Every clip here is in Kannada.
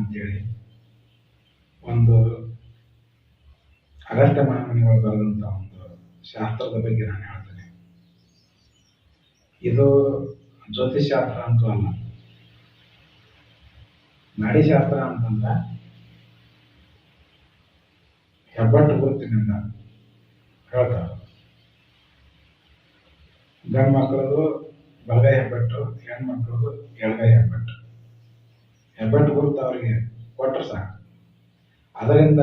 ಅಂತೇಳಿ ಒಂದು ಅಗಸ್ತ ಮಹಾಮುನಿಗಳು ಬರೆದಂಥ ಒಂದು ಶಾಸ್ತ್ರದ ಬಗ್ಗೆ ನಾನು ಹೇಳ್ತೇನೆ. ಇದು ಜ್ಯೋತಿಷಾಸ್ತ್ರ ಅಂತೂ ಅಲ್ಲ. ನಾಡಿಶಾಸ್ತ್ರ ಅಂತಂದ್ರೆ ಹೆಬ್ಬಟ್ಟು ಗುರುತಿನಿಂದ ಹೇಳ್ತಾರೆ. ಗಂಡು ಮಕ್ಕಳದು ಬಲಗೈ ಹೆಬ್ಬಟ್ಟು ಹೆಣ್ಮಕ್ಳದು ಎಡಗೈ ಹೆಬ್ಬಟ್ಟು. ಹೆಬ್ಬಟ್ಟು ಗುರುತು ಅವರಿಗೆ ಕೊಟ್ಟರೆ ಸಾಕು. ಅದರಿಂದ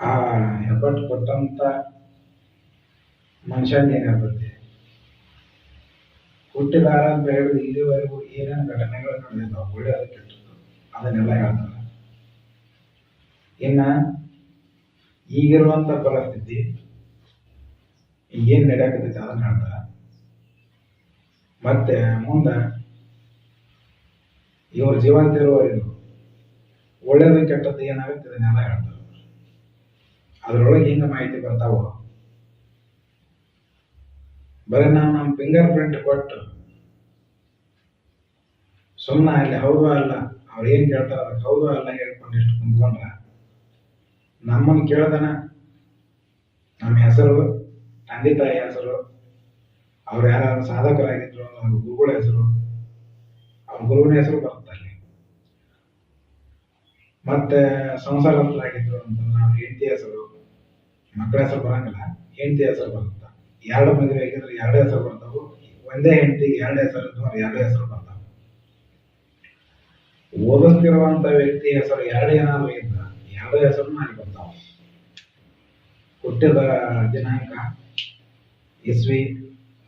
ಆ ಹೆಬ್ಬೆಟ್ಟು ಕೊಟ್ಟಂತ ಮನುಷ್ಯನ ಏನಾಗುತ್ತೆ ಹುಟ್ಟಿದಾರ ಅಂತ ಹೇಳಿದ್ರೆ ಇಲ್ಲಿವರೆಗೂ ಏನೇನು ಘಟನೆಗಳು ನಡೆದಿದ್ದಾವೆ ಒಳ್ಳೆಯದು ಕೆಟ್ಟದ್ದು ಅದನ್ನೆಲ್ಲ ಹೇಳ್ತಾರೆ. ಇನ್ನ ಈಗಿರುವಂತ ಪರಿಸ್ಥಿತಿ, ಏನ್ ನಡೆಯಕತ್ತೈತಿ ಅದನ್ನ ಹೇಳ್ತಾರ. ಮತ್ತೆ ಮುಂದೆ ಇವ್ರ ಜೀವಂತ ಇರುವವರೆಗೂ ಒಳ್ಳೇದು ಕೆಟ್ಟದ್ದು ಏನಾಗುತ್ತೆ ಅದನ್ನೆಲ್ಲ ಹೇಳ್ತಾರೆ. ಅದರೊಳಗೆ ಹಿಂಗೆ ಮಾಹಿತಿ ಬರ್ತಾವ? ಬರೀ ನಾವು ನಮ್ಮ ಫಿಂಗರ್ ಪ್ರಿಂಟ್ ಕೊಟ್ಟು ಸುಮ್ಮನೆ ಅಲ್ಲಿ ಹೌದು ಅಲ್ಲ, ಅವ್ರು ಏನು ಕೇಳ್ತಾರೆ ಅದಕ್ಕೆ ಹೌದು ಅಲ್ಲ ಹೇಳ್ಕೊಂಡು ಇಷ್ಟು ಕುಂತ್ಕೊಂಡ್ರೆ ನಮ್ಮನ್ನು ಕೇಳ್ದನ? ನಮ್ಮ ಹೆಸರು, ತಂದೆ ತಾಯಿ ಹೆಸರು ಅವ್ರು ಯಾರು ಸಾಧಕರಾಗಿದ್ರು ಅವ್ರ ಗುರುಗಳ ಹೆಸರು, ಅವ್ರ ಗುರುವಿನ ಹೆಸರು ಬರುತ್ತೆ ಅಲ್ಲಿ. ಮತ್ತೆ ಸಂಸಾರಸ್ಥರಾಗಿದ್ರು ಅಂತಂದ್ರೆ ಅವ್ರ ಹೆಂಡತಿ ಹೆಸರು, ಮಕ್ಕಳ ಹೆಸರು ಬರಂಗಿಲ್ಲ. ಹೆಂಡತಿ ಹೆಸರು ಬರುತ್ತೆ? ಎರಡು ಮದುವೆ ಆಗಿದ್ರೆ ಎರಡು ಹೆಸರು ಬರ್ತಾವು. ಒಂದೇ ಹೆಂಡತಿಗೆ ಎರಡು ಹೆಸರು ಇದ್ದು ಎರಡು ಹೆಸರು ಬರ್ತಾವೆ. ಓದುತ್ತಿರುವಂತ ವ್ಯಕ್ತಿ ಹೆಸರು ಎರಡು ಏನಾದ್ರು ಇದ್ದ ಎರಡು ಹೆಸರು ಅಲ್ಲಿ ಬರ್ತಾವ. ಹುಟ್ಟಿದ ದಿನಾಂಕ, ಇಸ್ವಿ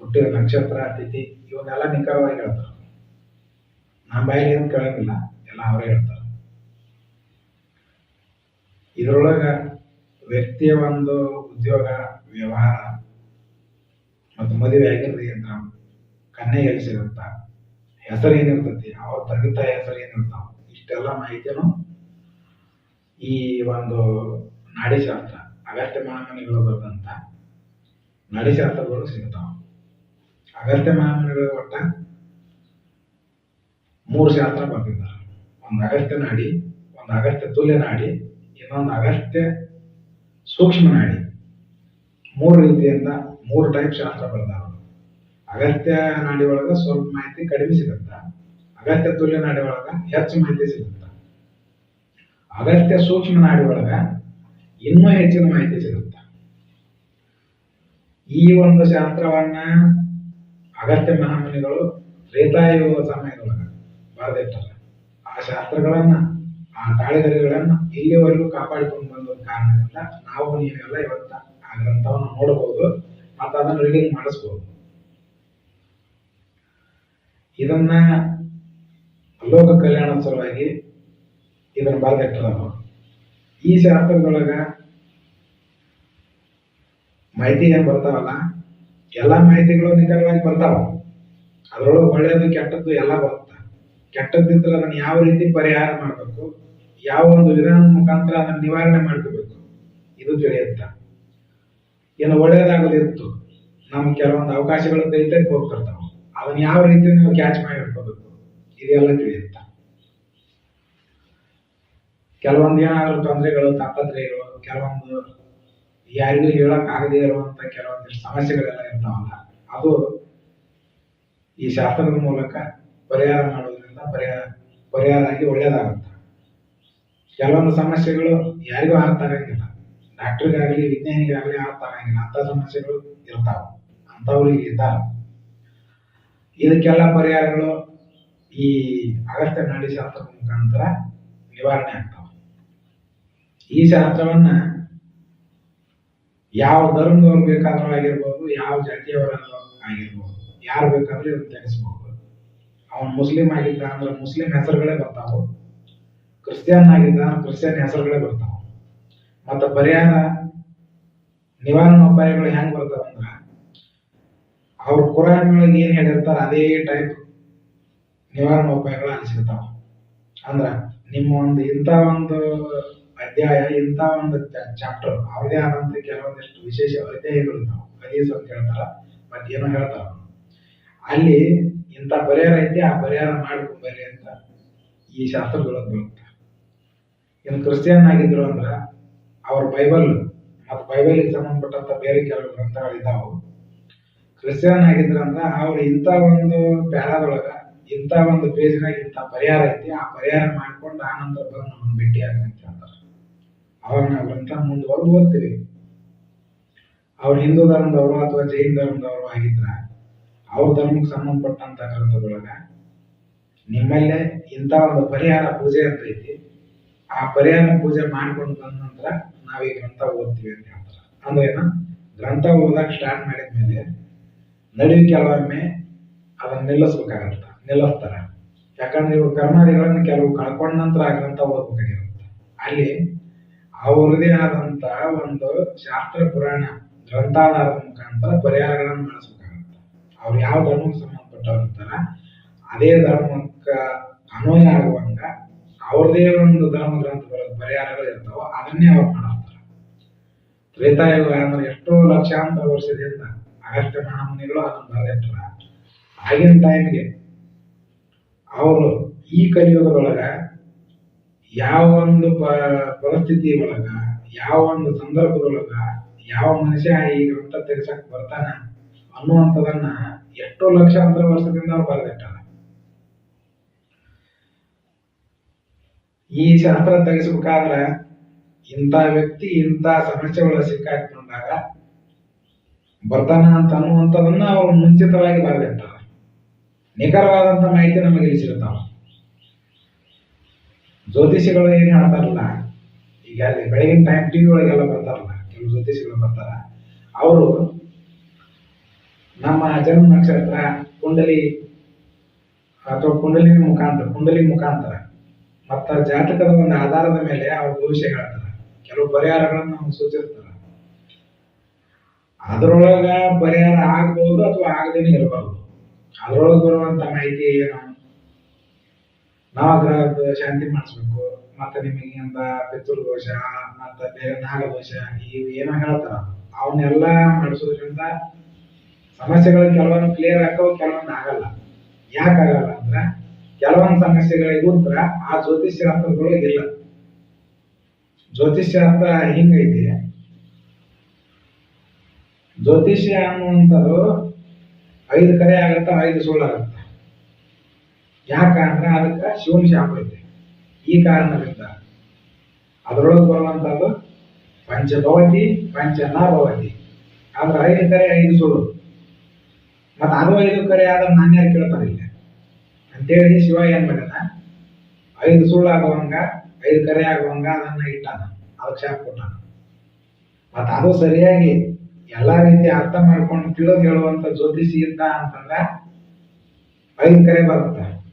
ಹುಟ್ಟಿದ ನಕ್ಷತ್ರ ತಿಥಿ ಇವನ್ನೆಲ್ಲ ನಿಖರವಾಗಿ ಹೇಳ್ತಾರೆ. ನಮ್ಮ ಬಾಯಲ್ಲಿ ಏನು ಕೇಳಂಗಿಲ್ಲ, ಎಲ್ಲ ಅವರೇ ಹೇಳ್ತಾರೆ. ಇದರೊಳಗೆ ವ್ಯಕ್ತಿಯ ಒಂದು ಉದ್ಯೋಗ, ವ್ಯವಹಾರ ಮತ್ತು ಮದುವೆ ಆಗಿರೋದು ಅಂತ ಕನ್ನೆ ಎಲ್ಲಿ ಸಿಗುತ್ತ. ಹೆಸರು ಏನಿರ್ತೈತಿ, ಅವ್ರ ತಂದೆ ತಾಯಿ ಹೆಸರು ಏನಿರ್ತಾವ, ಇಷ್ಟೆಲ್ಲ ಮಾಹಿತಿನೂ ಈ ಒಂದು ನಾಡಿಶಾಸ್ತ್ರ ಅಗತ್ಯ ಮಹಾಮನಿಗಳು ಬರ್ತಂತ ನಾಡಿಶಾಸ್ತ್ರಗಳು ಸಿಗ್ತಾವ. ಅಗತ್ಯ ಮಹಾಮನಿಗಳು ಒಟ್ಟ ಮೂರು ಶಾಸ್ತ್ರ ಬರ್ತಿದ್ದಾರೆ ಒಂದು ಅಗತ್ಯ ನಾಡಿ, ಒಂದು ಅಗತ್ಯ ತುಲ್ಯ ನಾಡಿ, ಇನ್ನೊಂದು ಅಗತ್ಯ ಸೂಕ್ಷ್ಮ ನಾಡಿ. ಮೂರು ರೀತಿಯಿಂದ ಮೂರು ಟೈಪ್ ಶಾಸ್ತ್ರ ಬರ್ತಾವ ಅಗತ್ಯ ನಾಡಿ ಒಳಗ ಸ್ವಲ್ಪ ಮಾಹಿತಿ ಕಡಿಮೆ ಸಿಗುತ್ತ. ಅಗತ್ಯ ತುಲ್ಯ ನಾಡಿ ಒಳಗ ಹೆಚ್ಚು ಮಾಹಿತಿ ಸಿಗುತ್ತ. ಅಗತ್ಯ ಸೂಕ್ಷ್ಮ ನಾಡಿ ಒಳಗ ಇನ್ನೂ ಹೆಚ್ಚಿನ ಮಾಹಿತಿ ಸಿಗುತ್ತ. ಈ ಒಂದು ಶಾಸ್ತ್ರವನ್ನ ಅಗತ್ಯ ಮಹಾಮುನಿಗಳು ತ್ರೇತಾಯುಗ ಸಮಯದೊಳಗ ಬರೆದಿಟ್ಟಾರ. ಆ ಶಾಸ್ತ್ರಗಳನ್ನ, ಆ ತಾಳೆಗರಿಗಳನ್ನ ಇಲ್ಲಿವರೆಗೂ ಕಾಪಾಡಿಕೊಂಡು ಬಂದ ಕಾರಣದಿಂದ ನಾವು ನೀವೆಲ್ಲ ಇವತ್ತ ಆ ಗ್ರಂಥವನ್ನು ನೋಡಬಹುದು ಮತ್ತು ಅದನ್ನು ರೀಡಿಂಗ್ ಮಾಡಿಸ್ಬೋದು. ಇದನ್ನ ಲೋಕ ಕಲ್ಯಾಣ ಸಲುವಾಗಿ ಇದನ್ನ ಬರೆದಿಟ್ಟರು ಈ ಶಾಸ್ತ್ರದೊಳಗ ಮಾಹಿತಿ ಏನು ಬರ್ತಾವಲ್ಲ? ಎಲ್ಲಾ ಮಾಹಿತಿಗಳು ನಿಖರವಾಗಿ ಬರ್ತಾವ. ಅದರೊಳಗೆ ಒಳ್ಳೇದು, ಕೆಟ್ಟದ್ದು ಎಲ್ಲ ಬರುತ್ತೆ. ಕೆಟ್ಟದ್ದಿದ್ರೆ ಅದನ್ನು ಯಾವ ರೀತಿ ಪರಿಹಾರ ಮಾಡಬೇಕು? ಯಾವ ಒಂದು ವಿಧಾನದ ಮುಖಾಂತರ ಅದನ್ನ ನಿವಾರಣೆ ಮಾಡ್ಕೋಬೇಕು? ಇದು ತಿಳಿಯುತ್ತ. ಏನು ಒಳ್ಳೇದಾಗೋದಿತ್ತು ನಮ್ಗೆ ಕೆಲವೊಂದು ಅವಕಾಶಗಳು ಕೈತಕ್ಕೆ ಹೋಗ್ತಿರ್ತಾವ. ಅದನ್ನ ಯಾವ ರೀತಿ ನೀವು ಕ್ಯಾಚ್ ಮಾಡಿ ಇಟ್ಕೋಬೇಕು ಇದೆಲ್ಲ ತಿಳಿಯುತ್ತ. ಕೆಲವೊಂದು ಏನಾದ್ರು ತೊಂದರೆಗಳು, ತಾಪತ್ರಯಗಳು, ಕೆಲವೊಂದು ಯಾರಿಗೂ ಹೇಳಕ್ ಆಗದೇ ಇರುವಂತ ಕೆಲವೊಂದಿಷ್ಟು ಸಮಸ್ಯೆಗಳೆಲ್ಲ ಇರ್ತಾವಲ್ಲ, ಅದು ಈ ಶಾಸ್ತ್ರದ ಮೂಲಕ ಪರಿಹಾರ ಮಾಡೋದ್ರಿಂದ ಪರಿಹಾರ ಪರಿಹಾರ ಆಗಿ ಒಳ್ಳೇದಾಗುತ್ತೆ ಕೆಲವೊಂದು ಸಮಸ್ಯೆಗಳು ಯಾರಿಗೂ ಅರ್ಥ ಆಗಂಗಿಲ್ಲ. ಡಾಕ್ಟರ್ಗಾಗಲಿ, ವಿಜ್ಞಾನಿಗಾಗಲಿ ಅರ್ಥ ಆಗಂಗಿಲ್ಲ. ಅಂತ ಸಮಸ್ಯೆಗಳು ಇರ್ತಾವ. ಅಂಥವ್ರಿಗೆ ಇದ್ದಾವೆ ಇದಕ್ಕೆಲ್ಲ ಪರಿಹಾರಗಳು ಈ ಅಗತ್ಯ ನಾಡಿ ಶಾಸ್ತ್ರದ ಮುಖಾಂತರ ನಿವಾರಣೆ ಆಗ್ತಾವ. ಈ ಶಾಸ್ತ್ರವನ್ನ ಯಾವ ಧರ್ಮದವ್ರು ಬೇಕಾದ್ರೂ ಆಗಿರ್ಬೋದು, ಯಾವ ಜಾತಿಯವರಾದ್ರೂ ಆಗಿರ್ಬೋದು, ಯಾರು ಬೇಕಾದ್ರೂ ಇದನ್ನ ತೆಗೆಸ್ಬೋದು ಅವನು ಮುಸ್ಲಿಂ ಆಗಿದ್ದ ಅಂದ್ರೆ ಮುಸ್ಲಿಂ ಹೆಸರುಗಳೇ ಬರ್ತಾವು. ಕ್ರಿಶ್ಚಿಯನ್ ಆಗಿದ್ದ ಅಂದ್ರೆ ಕ್ರಿಸ್ಟಿಯನ್ ಹೆಸರುಗಳೇ ಬರ್ತಾವ. ಮತ್ತ ಪರ್ಯಾಯ ನಿವಾರಣಾ ಉಪಾಯಗಳು ಹೆಂಗ್ ಬರ್ತಾವ ಅಂದ್ರ, ಅವ್ರ ಕುರಾನ್ಗಳಿಗೆ ಏನ್ ಹೇಳಿರ್ತಾರ ಅದೇ ಟೈಪ್ ನಿವಾರಣಾ ಉಪಾಯಗಳು ಅಲ್ಲಿ ಅಂದ್ರ ನಿಮ್ಮ ಒಂದು ಇಂಥ ಒಂದು ಅಧ್ಯಾಯ ಇಂಥ ಒಂದು ಚಾಪ್ಟರ್ ಅವ್ರದೇ ಆದಂತ ಕೆಲವೊಂದಿಷ್ಟು ವಿಶೇಷ ಅಧ್ಯಾಯಗಳು ನಾವು ಹದೀಸ್ ಅಂತ ಹೇಳ್ತಾರ, ಮತ್ತೇನೋ ಹೇಳ್ತಾರ ಅಲ್ಲಿ ಇಂಥ ಪರಿಹಾರ ಐತಿ, ಆ ಪರಿಹಾರ ಮಾಡ್ಕೊಂಬರ್ರಿ ಅಂತ ಈ ಶಾಸ್ತ್ರದೊಳಗೆ ಬರುತ್ತೆ. ಇನ್ನು ಕ್ರಿಶ್ಚಿಯನ್ ಆಗಿದ್ರು ಅಂದ್ರ ಅವ್ರ ಬೈಬಲ್, ಮತ್ತು ಬೈಬಲ್ಗೆ ಸಂಬಂಧಪಟ್ಟಂತ ಬೇರೆ ಕೆಲವು ಗ್ರಂಥಗಳಿದ್ದಾವೆ ಕ್ರಿಶ್ಚಿಯನ್ ಆಗಿದ್ರು ಅಂದ್ರ ಅವ್ರು ಇಂಥ ಒಂದು ಪ್ಯಾರಾದೊಳಗ, ಇಂಥ ಒಂದು ಪೇಜ್ನಾಗ ಇಂಥ ಪರಿಹಾರ ಐತಿ, ಆ ಪರಿಹಾರ ಮಾಡ್ಕೊಂಡು ಆನಂತರ ಬಂದು ನಮ್ಮನ್ನು ಭೇಟಿ ಆಗ ಅಂತ ಹೇಳ್ತಾರೆ ಅವಾಗ ನಾವು ಗ್ರಂಥ ಮುಂದುವರೆದು ಓದ್ತೀವಿ ಅವ್ರು ಹಿಂದೂ ಧರ್ಮದವರು ಅಥವಾ ಜೈನ್ ಧರ್ಮದವರು ಆಗಿದ್ರ ಅವ್ರ ಧರ್ಮಕ್ಕೆ ಸಂಬಂಧಪಟ್ಟಂತ ಗ್ರಂಥದೊಳಗ ನಿಮ್ಮಲ್ಲೇ ಇಂಥ ಒಂದು ಪರಿಹಾರ ಪೂಜೆ ಅಂತ ಐತಿ. ಆ ಪರಿಹಾರ ಪೂಜೆ ಮಾಡ್ಕೊಂಡು ಬಂದ ನಂತರ ನಾವ್ ಈ ಗ್ರಂಥ ಓದ್ತೀವಿ ಅಂತ ಹೇಳ್ತಾರೆ. ಅಂದ್ರೆ ಏನ? ಗ್ರಂಥ ಓದಕ್ ಸ್ಟಾರ್ಟ್ ಮಾಡಿದ ಮೇಲೆ ನಡುವೆ ಕೆಲವೊಮ್ಮೆ ಅದನ್ನ ನಿಲ್ಲಿಸ್ಬೇಕಾಗತ್ತ. ನಿಲ್ಲಿಸ್ತಾರ. ಯಾಕಂದ್ರೆ ಇವ್ರು ಕರ್ಮಾದಿಗಳನ್ನ ಕೆಲವು ಕಳ್ಕೊಂಡ ನಂತರ ಆ ಗ್ರಂಥ ಓದ್ಬೇಕಾಗಿರುತ್ತೆ. ಅಲ್ಲಿ ಅವ್ರದೇ ಆದಂತ ಒಂದು ಶಾಸ್ತ್ರ ಪುರಾಣ ಗ್ರಂಥಾಧಾರದ ಮುಖಾಂತರ ಪರಿಹಾರಗಳನ್ನು ಮಾಡಿಸ್ಬೇಕಾಗತ್ತೆ. ಅವ್ರು ಯಾವ ಧರ್ಮಕ್ಕೆ ಸಂಬಂಧಪಟ್ಟವ್ರ ಅದೇ ಧರ್ಮಕ್ಕೆ ಅನ್ವಯ ಆಗುವಂಗ ಅವ್ರದೇ ಒಂದು ಧರ್ಮ ಗ್ರಂಥ ಪರಿಹಾರಗಳು ಇರ್ತಾವ, ಅದನ್ನೇ ಅವ್ರು ಮಾಡಿರ್ತಾರೆ ತ್ರೇತಾಯುಗ ಅಂದ್ರೆ ಎಷ್ಟೋ ಲಕ್ಷಾಂತರ ವರ್ಷದಿಂದ ಅಗಸ್ಟ್ಯ ಮಹಾಮುನಿಗಳು ಅದನ್ನ ಬರೆದಿಟ್ಟಾರ ಆಗಿನ ಟೈಮ್ಗೆ ಅವರು ಈ ಕಲಿಯುಗದೊಳಗ ಯಾವ ಒಂದು ಪ, ಪರಿಸ್ಥಿತಿ ಒಳಗ, ಯಾವ ಒಂದು ಸಂದರ್ಭದೊಳಗ, ಯಾವ ಮನುಷ್ಯ ಈ ಗ್ರಂಥ ತೆಗೆಸಕ್ ಬರ್ತಾನ ಅನ್ನುವಂಥದನ್ನ ಎಷ್ಟೋ ಲಕ್ಷಾಂತರ ವರ್ಷದಿಂದ ಅವ್ರು ಬರೆದಿಟ್ಟಾರ. ಈ ಶಾಸ್ತ್ರ ತೆಗೆಸ್ಬೇಕಾದ್ರ ಇಂಥ ವ್ಯಕ್ತಿ ಇಂಥ ಸಮಸ್ಯೆಗಳ ಸಿಕ್ಕಾಕೊಂಡಾಗ ಬರ್ತಾನ ಅಂತ ಅನ್ನುವಂಥದನ್ನ ಅವ್ರು ಮುಂಚಿತವಾಗಿ ಬರೆದಿಟ್ಟಾರ. ನಿಖರವಾದಂಥ ಮಾಹಿತಿ ನಮಗೆ ಇಲ್ಲಿ ಸಿಗ್ತಾವ ಜ್ಯೋತಿಷಿಗಳು ಏನು ಹೇಳ್ತಾರಲ್ಲ, ಈಗ ಅಲ್ಲಿ ಬೆಳಗಿನ ಟೈಮ್ ಟಿವಿ ಒಳಗೆಲ್ಲ ಬರ್ತಾರಲ್ಲ, ಕೆಲವು ಜ್ಯೋತಿಷಿಗಳು ಬರ್ತಾರ, ಅವರು ನಮ್ಮ ಜನ್ಮ ನಕ್ಷತ್ರ ಕುಂಡಲಿ ಅಥವಾ ಕುಂಡಲಿ ಮುಖಾಂತರ ಕುಂಡಲಿ ಮುಖಾಂತರ, ಮತ್ತ ಜಾತಕದ ಒಂದು ಆಧಾರದ ಮೇಲೆ ಅವ್ರ ಭವಿಷ್ಯ ಹೇಳ್ತಾರ. ಕೆಲವು ಪರಿಹಾರಗಳನ್ನು ನಮ್ಗೆ ಸೂಚಿಸ್ತಾರ. ಅದರೊಳಗ ಪರಿಹಾರ ಆಗ್ಬಹುದು ಅಥವಾ ಆಗದೇನೆ ಇರಬಾರ್ದು. ಅದ್ರೊಳಗೆ ಬರುವಂತ ಮಾಹಿತಿ ಏನು ನವಗ್ರಹದ ಶಾಂತಿ ಮಾಡಿಸ್ಬೇಕು, ಮತ್ತೆ ನಿಮಗೆ ಅಂತ ಪಿತೃ ದೋಷ, ಮತ್ತೆ ಬೇರೆ ನಾಗದೋಷ ಇವು ಏನೋ ಹೇಳ್ತಾರ. ಅವನ್ನೆಲ್ಲ ಮಾಡಿಸೋದ್ರಿಂದ ಸಮಸ್ಯೆಗಳು ಕೆಲವೊಂದು ಕ್ಲಿಯರ್ ಆಗ್ತಾವ ಕೆಲವೊಂದು ಆಗಲ್ಲ. ಯಾಕಾಗಲ್ಲ ಅಂದ್ರೆ ಅಂದ್ರ, ಕೆಲವೊಂದು ಸಮಸ್ಯೆಗಳಿಗೆ ಉತ್ತರ ಆ ಜ್ಯೋತಿಷ್ ಶಾಸ್ತ್ರಗಳು ಇಲ್ಲ. ಜ್ಯೋತಿಷ್ ಶಾಸ್ತ್ರ ಹಿಂಗೈತಿ. ಜ್ಯೋತಿಷ್ಯ ಅನ್ನುವಂಥದ್ದು ಐದು ಕರೆ ಆಗತ್ತ, ಐದು ಸುಳ್ಳು ಯಾಕ ಅಂದ್ರೆ ಅದಕ್ಕೆ ಶಿವನ ಶಾಪ ಐತೆ ಈ ಕಾರಣದಿಂದ ಅದರೊಳಗೆ ಬರುವಂಥದ್ದು ಪಂಚಭವತಿ, ಪಂಚನಾಭವತಿ. ಆದ್ರೆ ಐದು ಕರೆ, ಐದು ಸುಳ್ಳು. ಮತ್ತೆ ಅದು ಐದು ಕರೆ ಆದ್ರೆ ನಾನು ಯಾರು ಕೇಳ್ತಾರೆ ಅಂತೇಳಿ ಶಿವ ಏನ್ ಮಾಡ್ಯಾನ? ಐದು ಸುಳ್ಳು ಆಗುವಂಗ, ಐದು ಕರೆ ಆಗುವಂಗ ಅದನ್ನ ಇಟ್ಟಾನ. ಅದಕ್ಕೆ ಶಾಪ ಕೊಟ್ಟಾನ. ಮತ್ತ ಅದು ಸರಿಯಾಗಿ ಎಲ್ಲಾ ರೀತಿ ಅರ್ಥ ಮಾಡ್ಕೊಂಡು ತಿಳಿದು ಹೇಳುವಂತ ಜ್ಯೋತಿಷಿ ಇದ್ದ ಅಂತಂದ್ರ ಐದು ಕರೆ ಬರುತ್ತೆ.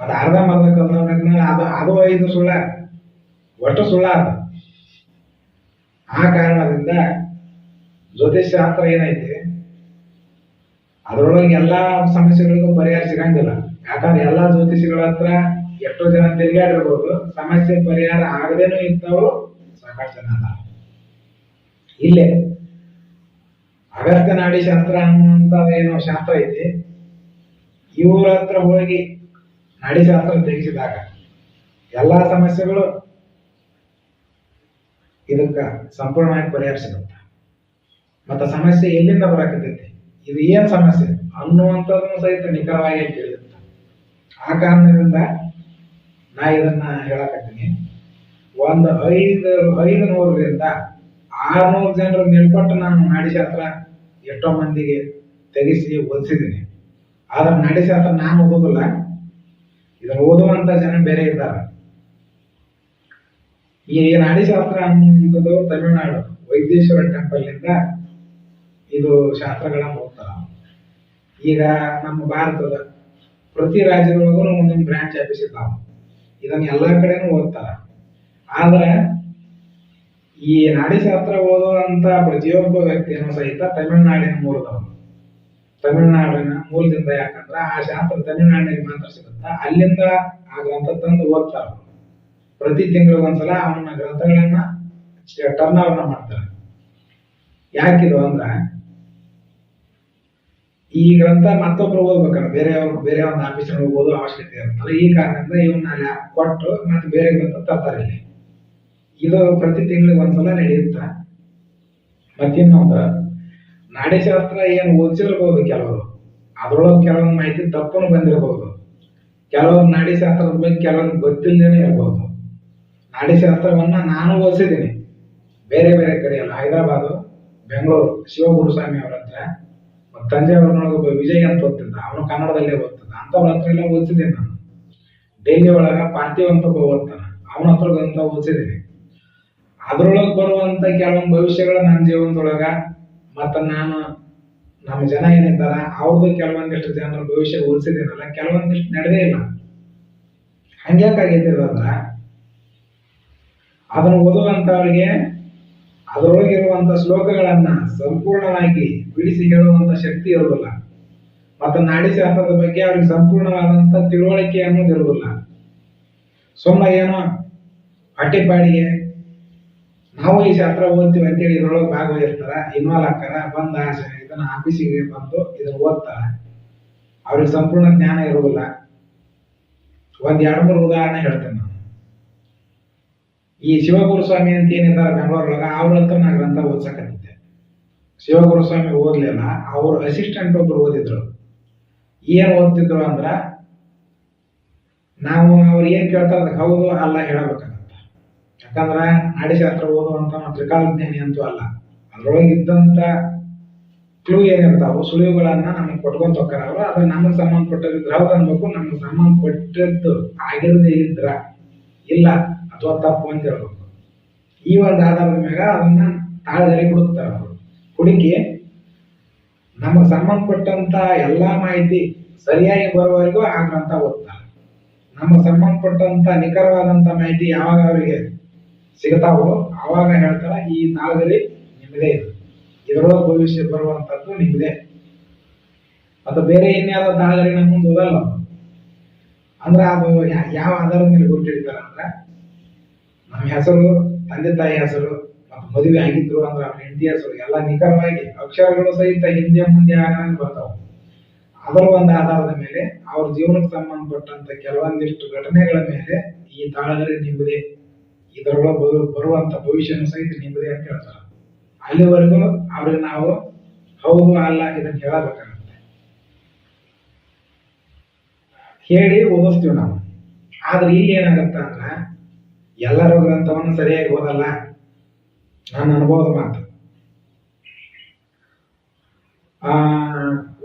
ಮತ್ತೆ ಅರ್ಧ ಮರ್ಧ ಕಲ್ತವ್ರ ಅದು ಅದು ಐದು ಸುಳ್ಳ. ಒಟ್ಟು ಸುಳ್ಳ ಅದು. ಆ ಕಾರಣದಿಂದ ಜ್ಯೋತಿಷ್ಯ ಶಾಸ್ತ್ರ ಏನೈತಿ? ಅದರೊಳಗೆ ಎಲ್ಲಾ ಸಮಸ್ಯೆಗಳಿಗೂ ಪರಿಹಾರ ಸಿಗಂಗಿಲ್ಲ. ಯಾಕಂದ್ರೆ ಎಲ್ಲಾ ಜ್ಯೋತಿಷಿಗಳ ಹತ್ರ ಎಷ್ಟೋ ಜನ ತಿರುಗಾಡಿರ್ಬೋದು ಸಮಸ್ಯೆ ಪರಿಹಾರ ಆಗದೇನು ಇದ್ದವರು ಸಾಕಷ್ಟು ಜನ ಅದಾರ. ಇಲ್ಲೇ ಅಗಸ್ತ್ಯ ನಾಡಿ ಶಾಸ್ತ್ರ ಅಂತ ಏನೋ ಶಾಸ್ತ್ರ ಐತಿ. ಇವರ ಹತ್ರ ಹೋಗಿ ಶಾಸ್ತ್ರ ತೆಗೆಸಿದಾಗ ಎಲ್ಲಾ ಸಮಸ್ಯೆಗಳು ಇದಕ್ಕೆ ಸಂಪೂರ್ಣವಾಗಿ ಪರಿಹಾರ ಸಿಗುತ್ತೆ. ಮತ್ತ ಸಮಸ್ಯೆ ಎಲ್ಲಿಂದ ಬರಕತ್ತೈತಿ? ಇದು ಏನು ಸಮಸ್ಯೆ? ಅನ್ನುವಂಥದ್ದನ್ನು ಸಹಿತ ನಿಖರವಾಗಿ ತಿಳಿಯುತ್ತೆ ಆ ಕಾರಣದಿಂದ ನಾ ಇದನ್ನ ಹೇಳಕತ್ತೀನಿ. ಒಂದು ಐದು ಐದು ನೂರರಿಂದ ಆರ್ನೂರು ಜನರ ಮೇಲ್ಪಟ್ಟು ನಾನು ನಾಡಿಶಾಸ್ತ್ರ ಎಷ್ಟೋ ಮಂದಿಗೆ ತೆಗೆಸಿ ಓದಿಸಿದ್ದೀನಿ ಆದ್ರೆ ನಾಡಿಶಾಸ್ತ್ರ ನಾನು ಓದೋದಿಲ್ಲ. ಇದನ್ನು ಓದುವಂತ ಜನ ಬೇರೆ ಇದ್ದಾರೆ. ಈ ನಾಡಿಶಾಸ್ತ್ರ ಅನ್ನುವಂಥದ್ದು ತಮಿಳುನಾಡು, ವೈದ್ಯೇಶ್ವರ ಟೆಂಪಲ್ ಇಂದ ಇದು ಶಾಸ್ತ್ರಗಳ ಓದ್ತಾರ ಈಗ ನಮ್ಮ ಭಾರತದ ಪ್ರತಿ ರಾಜ್ಯದೊಳಗೂ ಒಂದೊಂದು ಬ್ರಾಂಚ್ ಆಫೀಸ್ ಇದ್ದಾವೆ. ಇದನ್ನ ಎಲ್ಲಾ ಕಡೆನೂ ಓದ್ತಾರ. ಆದ್ರೆ ಈ ನಾಡಿಶಾಸ್ತ್ರ ಓದುವಂತ ಪ್ರತಿಯೊಬ್ಬ ವ್ಯಕ್ತಿಯನ್ನು ಸಹಿತ ತಮಿಳುನಾಡಿನ ಮೂಲದವನು. ತಮಿಳುನಾಡಿನ ಮೂಲದಿಂದ ಯಾಕಂದ್ರ ಆ ಶಾಸ್ತ್ರ ತಮಿಳುನಾಡಿನಲ್ಲಿ ಮಾತ್ರ ಸಿಗುತ್ತ, ಅಲ್ಲಿಂದ ಆ ಗ್ರಂಥ ತಂದು ಓದ್ತಾರ ಪ್ರತಿ ತಿಂಗಳು ಒಂದ್ಸಲ ಅವನ ಗ್ರಂಥಗಳನ್ನ ಟರ್ನ್ ಓವರ್ ಮಾಡ್ತಾರೆ. ಯಾಕಿದು ಅಂದ್ರ, ಈ ಗ್ರಂಥ ಮತ್ತೊಬ್ರು ಓದ್ಬೇಕಲ್ಲ ಬೇರೆ ಬೇರೆ ಒಂದು ಆಫೀಸರ್ ಓದೋ ಅವಶ್ಯಕತೆ ಇರುತ್ತಲ್ಲ, ಈ ಕಾರಣದಿಂದ ಇವನ್ನ ಕೊಟ್ಟು ಮತ್ತೆ ಬೇರೆ ಗ್ರಂಥ ತರ್ತಾರೆ ಇಲ್ಲಿ. ಇದು ಪ್ರತಿ ತಿಂಗಳಿಗೆ ಒಂದ್ಸಲ ನಡೆಯುತ್ತ? ಮತ್ತಿನ್ನೊಂದು ನಾಡಿಶಾಸ್ತ್ರ ಏನು ಓದಿಸಿರ್ಬೋದು ಕೆಲವರು. ಅದರೊಳಗೆ ಕೆಲವೊಂದು ಮಾಹಿತಿ ತಪ್ಪನ್ನು ಬಂದಿರಬಹುದು ಕೆಲವರು ನಾಡಿಶಾಸ್ತ್ರದ ಬಗ್ಗೆ ಕೆಲವೊಂದು ಗೊತ್ತಿಲ್ಲದೇನೆ ಇರಬಹುದು ನಾಡಿಶಾಸ್ತ್ರವನ್ನ ನಾನು ಓದಿಸಿದ್ದೀನಿ. ಬೇರೆ ಬೇರೆ ಕಡೆ ಹೈದರಾಬಾದ್, ಬೆಂಗಳೂರು ಶಿವಗುರುಸ್ವಾಮಿ ಅವರ ಹತ್ರ. ತಂಜಾವೂರಿನೊಳಗೆ ವಿಜಯ್ ಅಂತ ಓದ್ತಿದ್ದ. ಅವನು ಕನ್ನಡದಲ್ಲೇ ಓದ್ತಿದ್ದ. ಅಂಥವ್ರ ಹತ್ರ ಎಲ್ಲ ಓದಿಸಿದ್ದೀನಿ ನಾನು. ಡೈಲಿ ಒಳಗೆ ಪಾರ್ಥಿವ್ ಅಂತ ಓದ್ತಾನೆ. ಅವನ ಹತ್ರ ಅಂತ ಓದಿಸಿದ್ದೀನಿ. ಅದರೊಳಗೆ ಬರುವಂತ ಕೆಲವೊಂದು ಭವಿಷ್ಯಗಳು ನನ್ನ ಜೀವನದೊಳಗ ಮತ್ತ ನಾನು, ನಮ್ಮ ಜನ ಏನಿದ್ದಾರ ಅವ್ರದ್ದು ಕೆಲವೊಂದಿಷ್ಟು ಜನರ ಭವಿಷ್ಯ ಉಳಿಸಿದೇನಲ್ಲ ಕೆಲವೊಂದಿಷ್ಟು ನಡೆದೇ ಇಲ್ಲ. ಹಂಗ್ಯಾಕಾಗಿದ್ದಿರೋದ್ರ ಅದನ್ನ ಓದುವಂತವರಿಗೆ ಅದರೊಳಗಿರುವಂತ ಶ್ಲೋಕಗಳನ್ನ ಸಂಪೂರ್ಣವಾಗಿ ಬಿಡಿಸಿ ಹೇಳುವಂತ ಶಕ್ತಿ ಇರುವುದಿಲ್ಲ. ಮತ್ತು ನಾಡಿಶಾಸ್ತ್ರದ ಬಗ್ಗೆ ಅವ್ರಿಗೆ ಸಂಪೂರ್ಣವಾದಂತ ತಿಳುವಳಿಕೆ ಅನ್ನೋದಿರುವುದಿಲ್ಲ. ಸುಮ್ಮ ಏನೋ ಹೊಟ್ಟೆಪಾಡಿಗೆ ನಾವು ಈ ಶಾಸ್ತ್ರ ಓದ್ತೀವಿ ಅಂತೇಳಿ ಇದ್ರೊಳಗೆ ಭಾಗವಹಿಸ್ತಾರ ಇನ್ವಾಲ್ ಆಗ್ತಾರ, ಬಂದ ಇದನ್ನ ಆಫೀಸಿಗೆ ಬಂದು ಇದನ್ನ ಓದ್ತಾರ. ಅವ್ರಿಗೆ ಸಂಪೂರ್ಣ ಜ್ಞಾನ ಇರುವುದಿಲ್ಲ. ಒಂದ್ ಎರಡು ಮೂರು ಉದಾಹರಣೆ ಹೇಳ್ತೇನೆ ನಾನು. ಈ ಶಿವಗುರು ಸ್ವಾಮಿ ಅಂತ ಏನಿದ್ದಾರೆ ಬೆಂಗಳೂರೊಳಗ ಹತ್ರ ನಾ ಗ್ರಂಥ ಶಿವಗುರು ಸ್ವಾಮಿ ಓದ್ಲಿಲ್ಲ, ಅವ್ರ ಅಸಿಸ್ಟೆಂಟ್ ಒಬ್ರು ಓದಿದ್ರು. ಏನ್ ಓದ್ತಿದ್ರು ಅಂದ್ರ, ನಾವು ಅವ್ರು ಏನ್ ಕೇಳ್ತಾರ ಹೌದು ಅಲ್ಲ ಹೇಳಬೇಕಾಗತ್ತ ಯಾಕಂದ್ರ ನಾಡಿಶಾಸ್ತ್ರ ಓದುವಂತ ತ್ರಿಕಾಲಜ್ಞಾನಿ ಅಂತೂ ಅಲ್ಲ. ಅದ್ರೊಳಗೆ ಇದ್ದಂತ ಕ್ಲೂ ಏನಿರ್ತಾವೋ, ಸುಳಿವುಗಳನ್ನ ನಮಗೆ ಕೊಟ್ಕೊಂತ ಹೋಗ್ತಾರ ಅವ್ರು ಅದ್ರ ನಮಗೆ ಸಂಬಂಧಪಟ್ಟದ್ದು ಯಾವ್ದು ಅನ್ಬೇಕು, ನಮ್ಗೆ ಸಂಬಂಧಪಟ್ಟದ್ದು ಆಗಿರದೇ ಇದ್ರ ಇಲ್ಲ ಅಥವಾ ತಪ್ಪು ಅಂತ ಹೇಳ್ಬೇಕು. ಈ ಒಂದು ಆಧಾರದ ಮ್ಯಾಗ ಅದನ್ನ ತಾಳದಲ್ಲಿ ಹುಡುಕ್ತಾರ ಅವರು. ಹುಡುಕಿ ನಮಗೆ ಸಂಬಂಧಪಟ್ಟಂತ ಎಲ್ಲಾ ಮಾಹಿತಿ ಸರಿಯಾಗಿ ಬರುವವರೆಗೂ ಆ ಗ್ರಂಥ ಓದ್ತಾರೆ. ನಮಗೆ ಸಂಬಂಧಪಟ್ಟಂತ ನಿಖರವಾದಂತ ಮಾಹಿತಿ ಯಾವಾಗ ಅವರಿಗೆ ಸಿಗ್ತಾವೋ? ಆವಾಗ ಹೇಳ್ತಾರ, ಈ ನಾಗರಿ ನಿಮ್ಮದೇ ಇದು. ಇದರೊಳಗೆ ಭವಿಷ್ಯ ಬರುವಂತದ್ದು ನಿಮ್ಮದೇ ಅದು ಬೇರೆ ಇನ್ಯಾವ ನಾಗರಿ ನಮ್ಮ ಮುಂದೆ ಅವ್ರು. ಅಂದ್ರೆ ಅದು ಯಾವ ಆಧಾರದ ಮೇಲೆ ಗುರುತಿಡ್ತಾರ ಅಂದ್ರೆ, ನಮ್ಮ ಹೆಸರು, ತಂದೆ ತಾಯಿ ಹೆಸರು, ಮತ್ತು ಮದುವೆ ಆಗಿದ್ರು ಅಂದ್ರೆ ಅವ್ರ ಹೆಂಡತಿ ಹೆಸರು, ಎಲ್ಲ ನಿಖರವಾಗಿ ಅಕ್ಷರಗಳು ಸಹಿತ ಹಿಂದೆ ಮುಂದೆ ಆಗಾಗ ಬರ್ತಾವ. ಅದರ ಒಂದು ಆಧಾರದ ಮೇಲೆ ಅವ್ರ ಜೀವನಕ್ಕೆ ಸಂಬಂಧಪಟ್ಟಂತ ಕೆಲವೊಂದಿಷ್ಟು ಘಟನೆಗಳ ಮೇಲೆ ಈ ತಾಳಗರಿ ನಿಂಬುದೇ ಇದರೊಳಗೆ ಬರು, ಬರುವಂತ ಭವಿಷ್ಯನ ಸಹಿತ ನಿಮ್ಮದೇ ಅಂತ ಹೇಳ್ತಾರೆ. ಅಲ್ಲಿವರೆಗೂ ಅವ್ರಿಗೆ ನಾವು ಹೌದು ಅಲ್ಲ ಇದನ್ನ ಹೇಳಬೇಕಾಗುತ್ತೆ. ಹೇಳಿ ಓದಿಸ್ತೀವಿ ನಾವು. ಆದ್ರೆ ಇಲ್ಲಿ ಏನಾಗತ್ತ ಅಂದ್ರ ಎಲ್ಲರೂ ಗ್ರಂಥವನ್ನು ಸರಿಯಾಗಿ ಓದಲ್ಲ. ನನ್ನ ಅನುಭವದ ಮಾತು. ಆ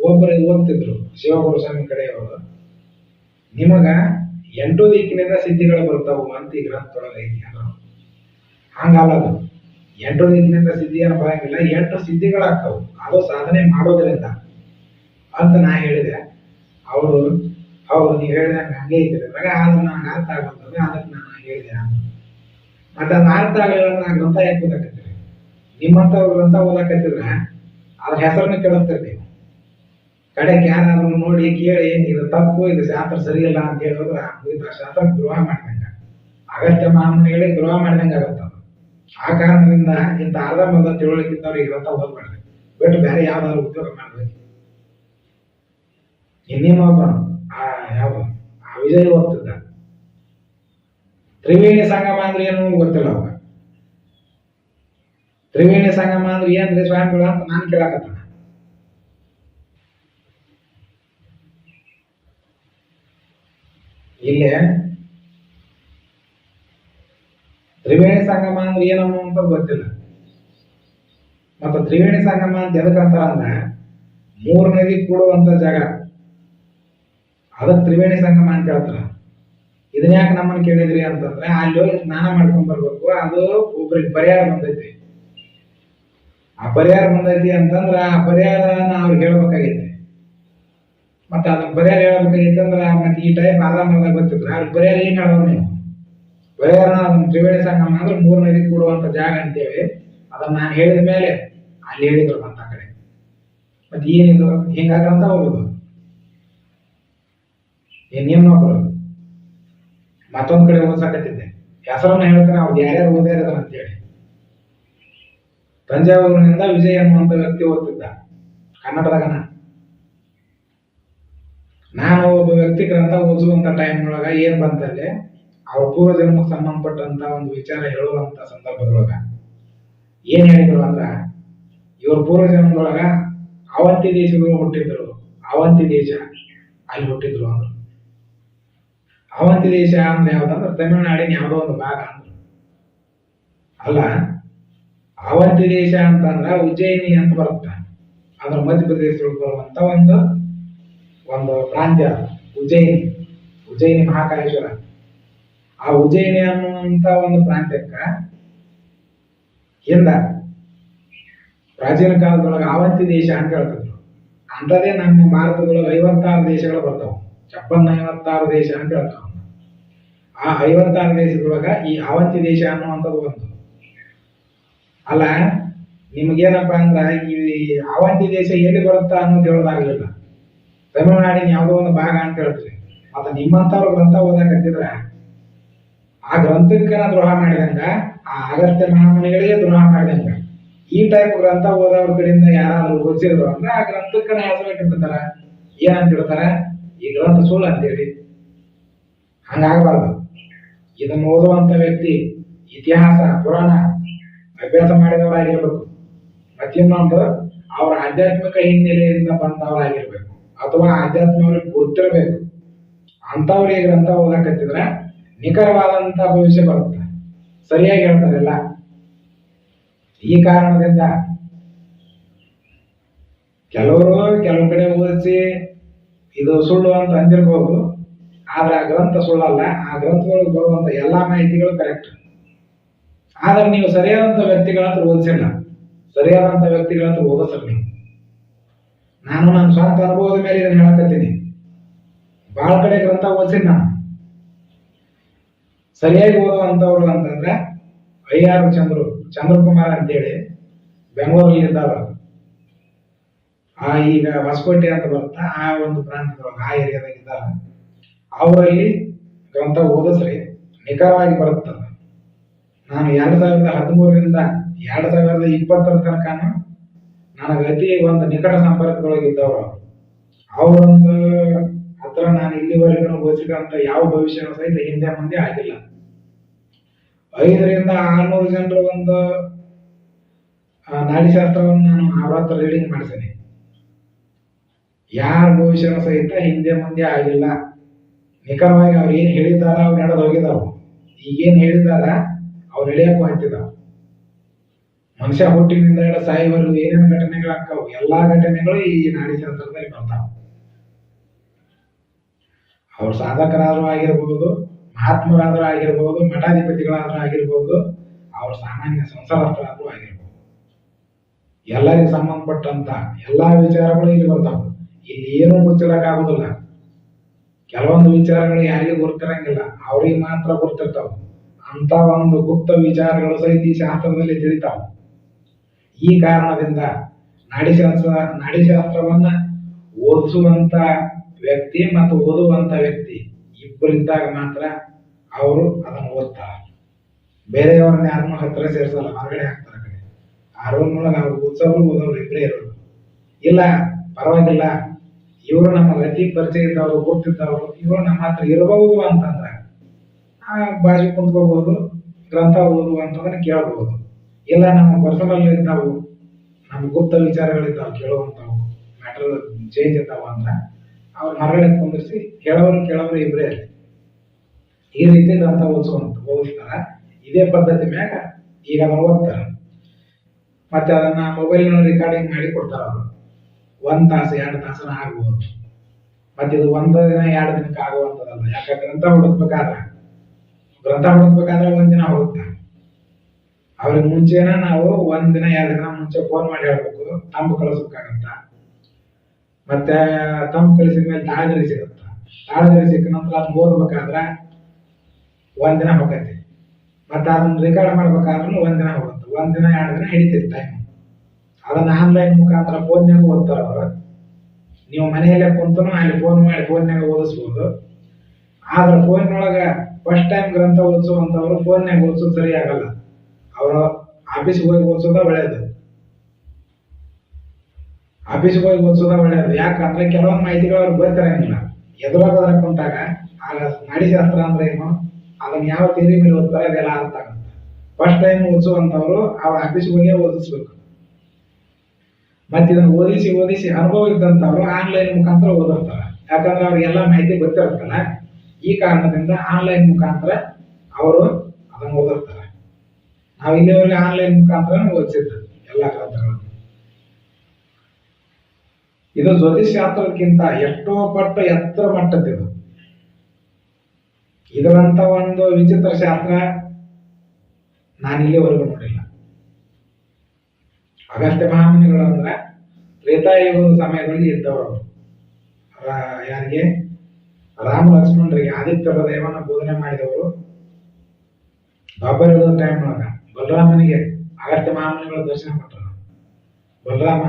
ಒಬ್ಬರಿಗೆ ಓದ್ತಿದ್ರು ಶಿವಗುರು ಸ್ವಾಮಿ ಕಡೆಯವರು. ನಿಮಗ ಎಂಟು ದಿಕ್ಕಿನಿಂದ ಸಿದ್ಧಿಗಳು ಬರ್ತಾವು ಅಂತ ಈ ಗ್ರಂಥದೊಳಗೆ ಐತಿ ಹಂಗಲ್ಲ ಎಂಟು ದಿಕ್ಕಿನಿಂದ ಏನು ಬರಂಗಿಲ್ಲ ಎಂಟು ಸಿದ್ಧಿಗಳಾಗ್ತಾವು. ಅದು ಸಾಧನೆ ಮಾಡೋದ್ರಿಂದ. ಅಂತ ನಾ ಹೇಳಿದೆ. ಅವರು, ಹೌದು, ನೀವು ಹೇಳಿದ ಹಂಗೆ ಇದ್ರೆ ಅದು ನನಗೆ ಅರ್ಥ ಆಗುತ್ತದೆ ಅದಕ್ಕೆ ನಾನು ಹೇಳಿದೆ. ಮತ್ತೆ ಅದು ಅರ್ಥ ಆಗಲಿಲ್ಲ ನಾನು ಗ್ರಂಥ ಯಾಕೆ ಓದಾಕತ್ತೀರಿ ನಿಮ್ಮಂಥವ್ರು ಗ್ರಂಥ ಓದಾಕತ್ತಿದ್ರೆ ಅದ್ರ ಹೆಸರನ್ನ ಕೇಳಿಸ್ತಿರ್ಬೇಕು. ಕಡೆಗೆ ಯಾರಾದ್ರೂ ನೋಡಿ ಕೇಳಿ, ಇದು ತಪ್ಪು, ಇದು ಶಾಸ್ತ್ರ ಸರಿಯಿಲ್ಲ ಅಂತ ಹೇಳಿದ್ರೆ ಆ ಶಾಸ್ತ್ರ ದ್ರೋಹ ಮಾಡ್ದಂಗ ಅಗತ್ಯ ಮಾಮೂಲಿ ಹೇಳಿ ದ್ರೋಹ ಮಾಡ್ದಂಗ ಆಗತ್ತ ಆ ಕಾರಣದಿಂದ ಇಂಥ ಅರ್ಧ ತಿಳುವಳಿಕೆ ಇದ್ದವ್ರಿಗೆ ಗ್ರಂಥ ಓದ್ಬಾರ್ದು. ಬಿಟ್ಟು ಬೇರೆ ಯಾವ್ದಾದ್ರು ಉದ್ಯೋಗ ಮಾಡ್ಬೇಕು. ಇನ್ನೇನೊಬ್ಬನು ಆ ಯಾವ ಆ ವಿಜಯ ಓದ್ತಿದ್ದ. ತ್ರಿವೇಣಿ ಸಂಗಮ ಅಂದ್ರೆ ಏನು ಗೊತ್ತಿಲ್ಲ ಅವಾಗ ತ್ರಿವೇಣಿ ಸಂಗಮ ಅಂದ್ರೆ ಏನ್ರಿ ಸ್ವಾಮಿಗಳು ಅಂತ ನಾನು ಕೇಳಕತ್ತಾನ. ಇಲ್ಲಿ? ತ್ರಿವೇಣಿ ಸಂಗಮ ಅಂದ್ರೆ ಏನು ಅಂತ ಗೊತ್ತಿಲ್ಲ. ಮತ್ತು ತ್ರಿವೇಣಿ ಸಂಗಮ ಅಂತ ಎದಕ್ಕಂತಾರ ಅಂದ್ರೆ ಮೂರು ನದಿ ಕೂಡುವಂತ ಜಾಗ. ಅದಕ್ಕೆ ತ್ರಿವೇಣಿ ಸಂಗಮ ಅಂತ ಹೇಳ್ತಾರ. ಇದನ್ನ ಯಾಕೆ ನಮ್ಮನ್ನು ಕೇಳಿದ್ರಿ ಅಂತಂದ್ರೆ, ಅಲ್ಲಿ ಹೋಗಿ ಸ್ನಾನ ಮಾಡ್ಕೊಂಡ್ ಬರ್ಬೇಕು. ಅದು ಒಬ್ರಿಗೆ ಪರಿಹಾರ ಬಂದೈತಿ. ಆ ಪರಿಹಾರ ಬಂದೈತಿ ಅಂತಂದ್ರ ಆ ಪರಿಹಾರನ ಅವ್ರಿಗೆ ಹೇಳ್ಬೇಕಾಗೈತಿ. ಮತ್ತೆ ಅದಕ್ಕೆ ಪರಿಹಾರ ಹೇಳ್ಬೇಕಾಗಿತ್ತಂದ್ರೆ ಮತ್ತೆ ಈ ಟೈಪ್ ಅರ್ಧ ಮರ್ಧ ಗೊತ್ತಿದ್ರೆ ಅವ್ರಿಗೆ ಪರಿಹಾರ ಏನ್ ಹೇಳೋದು ನೀವು? ಪರಿಹಾರ ಅದನ್ನ ತ್ರಿವೇಣಿ ಸಂಗಮ ಅಂದ್ರೆ ಮೂರು ನದಿ ಕೂಡುವಂತ ಜಾಗ ಅಂತೇಳಿ ಅದನ್ನ ನಾನು ಹೇಳಿದ ಮೇಲೆ ಅಲ್ಲಿ ಹೇಳಿದ್ರು ಅಂತ ಕಡೆ. ಮತ್ತೆ ಏನಿದು? ಹಿಂಗಾಗಂತ ಹೋಗುದು? ಇನ್ನೇನೊಬ್ರು ಮತ್ತೊಂದ್ ಕಡೆ ಓದ್ಸಕತ್ತಿದ್ದೆ. ಹೆಸರನ್ನ ಹೇಳ್ತಾರೆ ಅವ್ರು ಯಾರ್ಯಾರು ಓದ್ಯಾರ ಅಂತೇಳಿ. ತಂಜಾವೂರಿನಿಂದ ವಿಜಯ್ ಅನ್ನುವಂತ ವ್ಯಕ್ತಿ ಓದ್ತಿದ್ದ. ಕನ್ನಡದಾಗನ ನಾನು ಒಬ್ಬ ವ್ಯಕ್ತಿ ಗ್ರಂಥ ಓದುವಂತ ಟೈಮ್ ಒಳಗ ಏನ್ ಬಂತಲ್ಲಿ ಅವ್ರ ಪೂರ್ವ ಜನ್ಮಕ್ಕೆ ಸಂಬಂಧಪಟ್ಟಂತ ಒಂದು ವಿಚಾರ ಹೇಳುವಂತ ಸಂದರ್ಭದೊಳಗ. ಏನ್ ಹೇಳಿದ್ರು ಅಂದ್ರ, ಇವ್ರ ಪೂರ್ವ ಜನ್ಮದೊಳಗ ಅವಂತಿ ದೇಶಗಳು ಹುಟ್ಟಿದ್ರು, ಅವಂತಿ ದೇಶ ಅಲ್ಲಿ ಹುಟ್ಟಿದ್ರು ಅಂದ್ರು. ಅವಂತಿ ದೇಶ ಅಂದ್ರೆ ಯಾವ್ದಂದ್ರೆ, ತಮಿಳುನಾಡಿನ ಯಾವುದೋ ಒಂದು ಭಾಗ ಅಂದ್ರು. ಅಲ್ಲ, ಅವಂತಿ ದೇಶ ಅಂತಂದ್ರ ಉಜ್ಜಯಿನಿ ಅಂತ ಬರುತ್ತೆ. ಅದ್ರ ಮಧ್ಯಪ್ರದೇಶದೊಳಗೆ ಬರುವಂತ ಒಂದು ಒಂದು ಪ್ರಾಂತ್ಯ. ಉಜ್ಜಯಿನಿ ಉಜ್ಜಯಿನಿ ಮಹಾಕಾಲೇಶ್ವರ ಆ ಉಜ್ಜಯಿನಿ ಅನ್ನುವಂತ ಒಂದು ಪ್ರಾಂತ್ಯಕ್ಕ ಹಿಂದ ಪ್ರಾಚೀನ ಕಾಲದೊಳಗೆ ಆವಂತಿ ದೇಶ ಅಂತ ಹೇಳ್ತಿದ್ರು. ಅಂತದೇ ನಮ್ಮ ಭಾರತದೊಳಗೆ ಐವತ್ತಾರು ದೇಶಗಳು ಬರ್ತಾವ. ಚಪ್ಪನ್ ಐವತ್ತಾರು ದೇಶ ಅಂತ ಹೇಳ್ತಾವ. ಆ ಐವತ್ತಾರು ದೇಶದೊಳಗ ಈ ಆವಂತಿ ದೇಶ ಅನ್ನುವಂಥದ್ದು ಒಂದು. ಅಲ್ಲ, ನಿಮ್ಗೇನಪ್ಪ ಅಂದ್ರ ಈ ಆವಂತಿ ದೇಶ ಎಲ್ಲಿ ಬರುತ್ತಾ ಅನ್ನೋದು ಹೇಳೋದಾಗಲಿಲ್ಲ. ತಮಿಳುನಾಡಿನ ಯಾವುದೋ ಒಂದು ಭಾಗ ಅಂತ ಹೇಳ್ತೀರಿ ಅದು ನಿಮ್ಮಂಥವ್ರು ಗ್ರಂಥ ಓದಕತ್ತಿದ್ರ ಆ ಗ್ರಂಥಕ್ಕನ ದ್ರೋಹ ಮಾಡಿದಂಗ, ಆ ಅಗತ್ಯ ಮಹಾಮುನಿಗಳಿಗೆ ದ್ರೋಹ ಮಾಡಿದಂಗ. ಈ ಟೈಪ್ ಗ್ರಂಥ ಓದೋರ ಕಡೆಯಿಂದ ಯಾರಾದ್ರೂ ಓದಿಸಿದ್ರು ಅಂದ್ರೆ, ಆ ಗ್ರಂಥಕ್ಕನ ಹೆಸರು ಇಟ್ಟಿರ್ತಾರ. ಏನಂತ ಹೇಳ್ತಾರ? ಈ ಗ್ರಂಥ ಸುಳ್ಳು ಅಂತೇಳಿ. ಹಂಗಾಗಬಾರ್ದು. ಇದನ್ನು ಓದುವಂತ ವ್ಯಕ್ತಿ ಇತಿಹಾಸ, ಪುರಾಣ ಅಭ್ಯಾಸ ಮಾಡಿದವರಾಗಿರ್ಬೇಕು. ಮತ್ತಿನ್ನೊಂದು, ಅವರ ಆಧ್ಯಾತ್ಮಿಕ ಹಿನ್ನೆಲೆಯಿಂದ ಬಂದವರಾಗಿರ್ಬೇಕು. ಅಥವಾ ಆಧ್ಯಾತ್ಮವ್ರಿಗೆ ಗೊತ್ತಿರಬೇಕು ಅಂಥವ್ರಿಗೆ ಗ್ರಂಥ ಓದಕತ್ತಿದ್ರೆ ನಿಖರವಾದಂಥ ಭವಿಷ್ಯ ಬರುತ್ತೆ. ಸರಿಯಾಗಿ ಹೇಳ್ತಾರಲ್ಲ ಈ ಕಾರಣದಿಂದ ಕೆಲವರು ಕೆಲವು ಕಡೆ ಓದಿಸಿ ಇದು ಸುಳ್ಳು ಅಂತ ಅಂದಿರ್ಬೋದು. ಆದ್ರೆ ಆ ಗ್ರಂಥ ಸುಳ್ಳಲ್ಲ. ಆ ಗ್ರಂಥಗಳಿಗೆ ಬರುವಂತ ಎಲ್ಲಾ ಮಾಹಿತಿಗಳು ಕರೆಕ್ಟ್ ಆದ್ರೆ ನೀವು ಸರಿಯಾದಂತ ವ್ಯಕ್ತಿಗಳಂತ ಓದಿಸಿಲ್ಲ. ಸರಿಯಾದಂತ ವ್ಯಕ್ತಿಗಳ ಹತ್ರ ಓದಿಸಲ್ಲ ನೀವು. ನಾನು ನನ್ನ ಸ್ವಂತ ಅನುಭವದ ಮೇಲೆ ಇದನ್ನು ಹೇಳಕತ್ತೀನಿ. ಭಾಳ ಕಡೆ ಗ್ರಂಥ ಓದಿಸಿದ್ ನಾನು. ಸರಿಯಾಗಿ ಓದುವಂಥವ್ರು ಅಂತಂದ್ರೆ ಐ ಆರ್ ಚಂದ್ರು, ಚಂದ್ರಕುಮಾರ್ ಅಂತೇಳಿ ಬೆಂಗಳೂರಲ್ಲಿ ಇದ್ದಾವ ಆ ಈಗ ಹೊಸಕೋಟೆ ಅಂತ ಬರುತ್ತಾ ಆ ಒಂದು ಪ್ರಾಂತ್ಯದೊಳಗೆ, ಆ ಏರಿಯಾದಾಗ ಇದ್ದಾರ. ಅವರಲ್ಲಿ ಗ್ರಂಥ ಓದಿಸ್ರಿ, ನಿಖರವಾಗಿ ಬರುತ್ತದ. ನಾನು ಎರಡು ಸಾವಿರದ ಹದಿಮೂರರಿಂದ ಎರಡು ಸಾವಿರದ ಇಪ್ಪತ್ತರ ತನಕನು ನನಗೆ ಅತಿ ಒಂದು ನಿಕಟ ಸಂಪರ್ಕದೊಳಗ ಇದ್ದವರು ಅವರೊಂದು ಹತ್ರ ನಾನು ಇಲ್ಲಿವರೆಗೂ ಗೋಚಿಕಂತ ಯಾವ ಭವಿಷ್ಯನೂ ಸಹಿತ ಹಿಂದೆ ಮುಂದೆ ಆಗಿಲ್ಲ. ಐದರಿಂದ ಆರ್ನೂರು ಜನರ ಒಂದು ನಾಡಿಶಾಸ್ತ್ರವನ್ನು ನಾನು ಅವ್ರ ರೀಡಿಂಗ್ ಮಾಡ್ತೇನೆ. ಯಾರ ಭವಿಷ್ಯನೂ ಸಹಿತ ಹಿಂದೆ ಮುಂದೆ ಆಗಿಲ್ಲ. ನಿಖರವಾಗಿ ಅವ್ರು ಏನು ಹೇಳಿದಾರ ಅವ್ರು ನಡೆದು ಹೋಗಿದಾವು ಈಗೇನು ಹೇಳಿದಾರ ಅವ್ರು ಎಳೆಯಕ್ಕೂ ಹತ್ತಿದಾವ ಮನುಷ್ಯ ಹುಟ್ಟಿನಿಂದ ಹಿಡ ಸಾಯುವರೆಗೂ ಏನೇನು ಘಟನೆಗಳಾಗ್ತಾವು ಎಲ್ಲಾ ಘಟನೆಗಳು ಈ ನಾಡಿಶಾಸ್ತ್ರದಲ್ಲಿ ಬರ್ತಾವ. ಅವ್ರು ಸಾಧಕರಾದ್ರೂ ಆಗಿರ್ಬೋದು, ಮಹಾತ್ಮರಾದ್ರೂ ಆಗಿರ್ಬೋದು, ಮಠಾಧಿಪತಿಗಳಾದ್ರೂ ಆಗಿರ್ಬೋದು, ಅವ್ರ ಸಾಮಾನ್ಯ ಸಂಸಾರಸ್ಥರಾದ್ರೂ ಆಗಿರ್ಬೋದು. ಎಲ್ಲರಿಗೆ ಸಂಬಂಧಪಟ್ಟಂತ ಎಲ್ಲಾ ವಿಚಾರಗಳು ಇಲ್ಲಿ ಬರ್ತಾವ. ಇಲ್ಲಿ ಏನು ಮುಚ್ಚಿಡಕ್ಕಾಗುದಿಲ್ಲ. ಕೆಲವೊಂದು ವಿಚಾರಗಳು ಯಾರಿಗೂ ಗೊತ್ತಿರಂಗಿಲ್ಲ, ಅವ್ರಿಗೆ ಮಾತ್ರ ಗೊತ್ತಿರ್ತಾವ. ಅಂತ ಒಂದು ಗುಪ್ತ ವಿಚಾರಗಳು ಸಹಿತ ಈ ಶಾಸ್ತ್ರದಲ್ಲಿ ತಿಳಿತಾವ. ಈ ಕಾರಣದಿಂದ ನಾಡಿಶಾಸ್ತ್ರ, ನಾಡಿಶಾಸ್ತ್ರವನ್ನ ಓದಿಸುವಂತ ವ್ಯಕ್ತಿ ಮತ್ತು ಓದುವಂತ ವ್ಯಕ್ತಿ ಇಬ್ಬರಿದ್ದಾಗ ಮಾತ್ರ ಅವರು ಅದನ್ನು ಓದ್ತಾರೆ. ಬೇರೆಯವ್ರನ್ನ ಯಾರನ್ನೂ ಹತ್ತಿರ ಸೇರಿಸಲ್ಲ, ಹೊರಗಡೆ ಹಾಕ್ತಾರೆ ಕಡೆ. ಆ ರೂಮ್ ಒಳಗೆ ಅವ್ರು ಓದ್ಸೋರು ಓದೋರು ಇಬ್ಬರೇ ಇರೋರು. ಇಲ್ಲ, ಪರವಾಗಿಲ್ಲ. ಇವರು ನಮ್ಮ ವ್ಯಕ್ತಿ ಪರಿಚಯ ಇದ್ದವರು ಗೊತ್ತಿದ್ದವರು ಇವರು ನಮ್ಮ ಹತ್ರ ಇರಬಹುದು ಅಂತಂದ್ರೆ, ಆ ಬಾಜು ಕುಂತ್ಕೋಬಹುದು ಗ್ರಂಥ ಓದು ಅಂತಂದ್ರೆ ಕೇಳಬಹುದು. ಇಲ್ಲ, ನಮ್ಮ ಪರ್ಸನಲ್ ಇರ್ತಾವು ನಮ್ಮ ಗುಪ್ತ ವಿಚಾರಗಳಿದ್ದಾವೆ, ಕೇಳುವಂಥವು. ಮ್ಯಾಟರ್ ಚೇಂಜ್ ಇರ್ತಾವ ಅಂದ್ರೆ ಅವ್ರ ಹೊರಗಡೆ ಕುಂದಿರಿಸಿ ಕೇಳೋರು ಕೇಳೋರು ಇಬ್ಬರೇ ಈ ರೀತಿ ಗ್ರಂಥ ಓದಿಸುವಂತ ಓದಿಸ್ತಾರ. ಇದೇ ಪದ್ಧತಿ ಮ್ಯಾಗ ಈಗ ನಾವು ಓದ್ತಾರ. ಮತ್ತೆ ಅದನ್ನ ಮೊಬೈಲ್ನ ರೆಕಾರ್ಡಿಂಗ್ ಮಾಡಿ ಕೊಡ್ತಾರ ಅವರು. ಒಂದ್ ತಾಸು, ಎರಡು ತಾಸನ ಆಗ್ಬೋದು ಮತ್ತೆ ಇದು ಒಂದು ದಿನ, ಎರಡು ದಿನಕ್ಕೆ ಆಗುವಂತದಲ್ಲ ಯಾಕಂದ್ರೆ ಗ್ರಂಥ ಹುಡುಕ್ಬೇಕಾದ್ರೆ. ಗ್ರಂಥ ಹುಡುಕ್ಬೇಕಾದ್ರೆ ಒಂದಿನ ದಿನ ಹೋಗುತ್ತೆ. ಅವ್ರಿಗೆ ಮುಂಚೆನ ನಾವು ಒಂದ್ ದಿನ, ಎರಡು ದಿನ ಮುಂಚೆ ಫೋನ್ ಮಾಡಿ ಹೇಳ್ಬೇಕು, ತಂಬು ಕಳಿಸ್ಬೇಕಾಗತ್ತ ಮತ್ತೆ ತಂಬು ಕಳಿಸಿದ ಮೇಲೆ ತಾಳ್ದರಿ ಸಿಗತ್ತ ತಾಳ್ದರಿ ಸಿಕ್ಕ ನಂತರ ಅದನ್ನ ಓದ್ಬೇಕಾದ್ರೆ ದಿನ ಹೋಗತ್ತೆ. ಮತ್ತೆ ಅದನ್ನ ರೆಕಾರ್ಡ್ ಮಾಡ್ಬೇಕಾದ್ರೂ ಒಂದ್ ದಿನ ಹೋಗುತ್ತೆ. ದಿನ, ಎರಡು ದಿನ ಹಿಡಿತೈತಿ ಟೈಮ್ ಅದನ್ನ ಆನ್ಲೈನ್ ಮುಖಾಂತರ ಫೋನ್ಯಾಗ ಓದ್ತಾರ ಅವರು. ನೀವು ಮನೆಯಲ್ಲೇ ಕುಂತನು ಅಲ್ಲಿ ಫೋನ್ ಮಾಡಿ ಫೋನ್ಯಾಗ ಓದಿಸ್ಬೋದು. ಆದ್ರೆ ಒಳಗ ಫಸ್ಟ್ ಟೈಮ್ ಗ್ರಂಥ ಓದಿಸುವಂತವ್ರು ಫೋನ್ಯಾಗ ಓದಿಸೋದು ಸರಿ ಆಗಲ್ಲ ಅವರು ಆಫೀಸ್ ಹೋಗಿ ಓದಿಸೋದ ಒಳ್ಳೇದು. ಆಫೀಸ್ಗೆ ಹೋಗಿ ಓದಿಸೋದ ಒಳ್ಳೇದು. ಯಾಕಂದ್ರೆ ಕೆಲವೊಂದು ಮಾಹಿತಿಗಳು ಅವ್ರಿಗೆ ಬರ್ತಿರಂಗಿಲ್ಲ ಎದುರಾಗೋದ್ರ ಕುಂತಾಗ ಆಗ ನಡಿಶಾಸ್ತ್ರ ಅಂದ್ರೆ ಏನು? ಅದನ್ನ ಯಾವ ಥಿಯರಿ ಮೇಲೆ ಓದ್ತಾರೆ ಅದೆಲ್ಲ ಅರ್ಥ ಆಗುತ್ತೆ. ಫಸ್ಟ್ ಟೈಮ್ ಓದಿಸುವಂತವ್ರು ಅವ್ರ ಆಫೀಸ್ ಹೋಗಿ ಓದಿಸ್ಬೇಕು. ಮತ್ತೆ ಓದಿಸಿ ಓದಿಸಿ ಅನುಭವ ಇದ್ದಂಥವ್ರು ಆನ್ಲೈನ್ ಮುಖಾಂತರ ಓದಿರ್ತಾರೆ. ಯಾಕಂದ್ರೆ ಅವ್ರಿಗೆಲ್ಲ ಮಾಹಿತಿ ಗೊತ್ತಿರುತ್ತಲ್ಲ, ಈ ಕಾರಣದಿಂದ ಆನ್ಲೈನ್ ಮುಖಾಂತರ ಅವರು ಅದನ್ನ ಓದಿರ್ತಾರೆ. ನಾವು ಇಲ್ಲಿವರೆಗೆ ಆನ್ಲೈನ್ ಮುಖಾಂತರ ಓದಿಸಿದ್ದು ಎಲ್ಲ ಗ್ರಂಥಗಳನ್ನು. ಇದು ಜ್ಯೋತಿಷಾಸ್ತ್ರಕ್ಕಿಂತ ಎಷ್ಟೋ ಪಟ್ಟು ಎತ್ತರ ಮಟ್ಟದ್ದಿದು ಇದರಂತ ಒಂದು ವಿಚಿತ್ರ ಶಾಸ್ತ್ರ ನಾನಿಲ್ಲಿವರೆಗೂ ನೋಡಿಲ್ಲ. ಅಗಸ್ತ್ಯ ಮಹಾಮುನಿಗಳು ಅಂದ್ರೆ ತ್ರೇತಾಯುಗದ ಸಮಯದಲ್ಲಿ ಇದ್ದವರು. ಯಾರಿಗೆ? ರಾಮ ಲಕ್ಷ್ಮಣರಿಗೆ ಆದಿತ್ಯ ದೇವನ ಬೋಧನೆ ಮಾಡಿದವರು. ಬಾಬರ್ ಟೈಮ್ ಒಳಗ. ಬಲರಾಮನಿಗೆ ಅಗತ್ಯ ಮಹಾಮುನಿಗಳು ದರ್ಶನ ಕೊಟ್ಟರು. ಬಲರಾಮ